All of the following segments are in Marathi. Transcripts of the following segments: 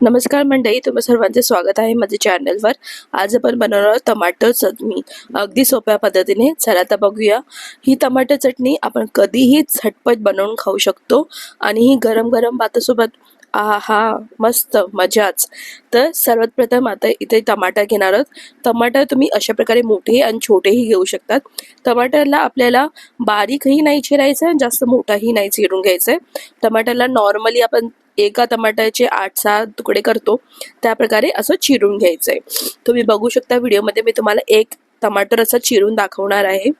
नमस्कार मंडळी तुम्ही सर्वांचे स्वागत आहे माझ्या चॅनलवर आज आपण बनवणार आहोत टमाटर चटणी. अगदी सोप्या पद्धतीने. चला आता बघूया. ही टमाटर चटणी आपण कधीही झटपट बनवून खाऊ शकतो आणि ही गरम गरम भातासोबत आ हा मस्त मजाच. तर सर्वात प्रथम आता इथे टमाटर घेणार आहोत. टमाटर तुम्ही अशा प्रकारे मोठे आणि छोटेही घेऊ शकतात. टमाटरला आपल्याला बारीकही नाही चिरायचं आहे जास्त मोठाही नाही चिरून घ्यायचं आहे टमाटरला नॉर्मली आपण एका टमाट्याचे आठ सहा तुकडे करतो. त्याप्रकारे असं चिरून घ्यायचं आहे तुम्ही बघू शकता व्हिडिओमध्ये मी तुम्हाला एक टमाटर असं चिरून दाखवणार आहे.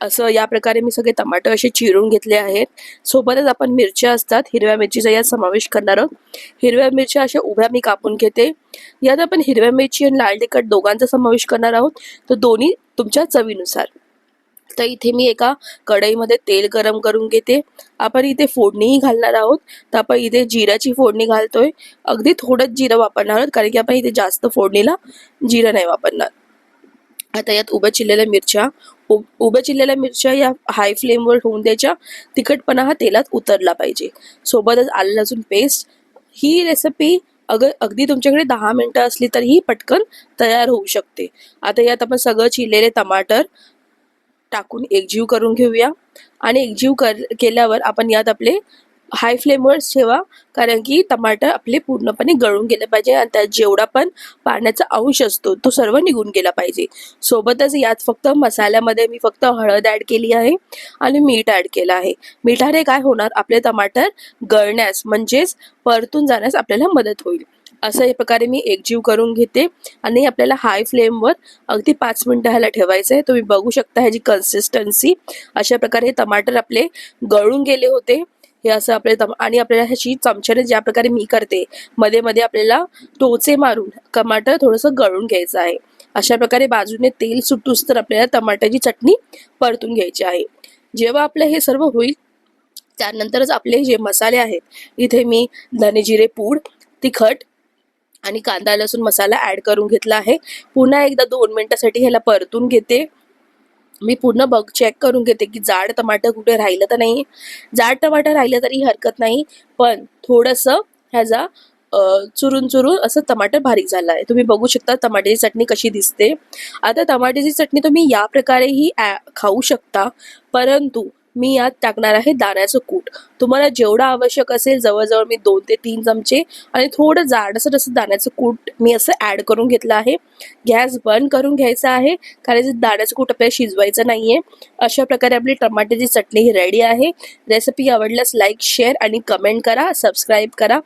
असं या प्रकारे मी सगळे टमाटर असे चिरून घेतले आहेत. सोबतच आपण मिरच्या असतात हिरव्या मिरचीचा यात समावेश करणार आहोत. हिरव्या मिरच्या अशा उभ्या मी कापून घेते. यात आपण हिरव्या मिरची आणि लाल तिखट दोघांचा समावेश करणार आहोत. तर दोन्ही तुमच्या चवीनुसार. तर इथे मी एका कढईमध्ये तेल गरम करून घेते. आपण इथे फोडणीही घालणार आहोत. तर आपण इथे जिऱ्याची फोडणी घालतोय. अगदी थोडंच जिरं वापरणार आहोत कारण की आपण इथे जास्त फोडणीला जिरं नाही वापरणार. आता यात उभ्या चिरलेल्या मिरच्या उभ्या चिरलेल्या मिरच्या या हाय फ्लेमवर होऊन द्यायच्या. तिखटपणा हा तेलात उतरला पाहिजे. सोबतच आलं लसूण पेस्ट ही रेसिपी अगर अगदी तुमच्याकडे दहा मिनटं असली तर पटकन तयार होऊ शकते. आता यात आपण सगळं चिरलेले टमाटर टाकून एकजीव करून घेऊया. आणि एकजीव कर केल्यावर आपण यात आपले हाय फ्लेमवर ठेवा. कारण की टमाटर आपले पूर्णपणे गळून गेले पाहिजे आणि त्यात जेवढा पण पाण्याचा अंश असतो तो सर्व निघून गेला पाहिजे. सोबतच यात फक्त मसाल्यामध्ये मी फक्त हळद ॲड केली आहे आणि मीठ ॲड केलं आहे. मिठाने काय होणार? आपले टमाटर गळण्यास म्हणजेच परतून जाण्यास आपल्याला मदत होईल. असं या प्रकारे मी एकजीव करून घेते. आणि आपल्याला हाय फ्लेमवर अगदी पाच मिनटं ह्याला ठेवायचं आहे तुम्ही बघू शकता ह्याची कन्सिस्टन्सी अशा प्रकारे हे टमाटर आपले गळून गेले होते. हे असं आपले तम आणि आपल्याला ह्याची चमच्याने ज्या प्रकारे मी करते मध्ये मध्ये आपल्याला टोचे मारून टमाटर थोडंसं गळून घ्यायचं आहे. अशा प्रकारे बाजूने तेल सुटूस तर आपल्याला टमाट्याची चटणी परतून घ्यायची आहे. जेव्हा आपलं हे सर्व होईल त्यानंतरच आपले जे मसाले आहेत इथे मी धने जिरे पूड तिखट आणि कांदा लसूण मसाला ॲड करून घेतला आहे. पुन्हा एकदा दोन मिनटासाठी ह्याला परतून घेते. मी पूर्ण बघ चेक करून घेते की जाड टमाटर कुठे राहिलं तर नाही. जाड टमाटर राहिलं तरी हरकत नाही पण थोडंसं ह्याचा चुरून चुरून असं टमाटर बारीक झालं आहे. तुम्ही बघू शकता टमाट्याची चटणी कशी दिसते. आता टमाट्याची चटणी तुम्ही या प्रकारेही खाऊ शकता. परंतु मी यात टाकणार आहे दाण्याचं कूट. तुम्हाला जेवढं आवश्यक असेल जवळजवळ मी दोन ते तीन चमचे आणि थोडं जाडसर असं दाण्याचं कूट मी असं ॲड करून घेतलं आहे. गॅस बंद करून घ्यायचा आहे कारण दाण्याचं कूट आपल्याला शिजवायचं नाही आहे अशा प्रकारे आपली टमाट्याची चटणी ही रेडी आहे. रेसिपी आवडल्यास लाईक शेअर आणि कमेंट करा सबस्क्राईब करा.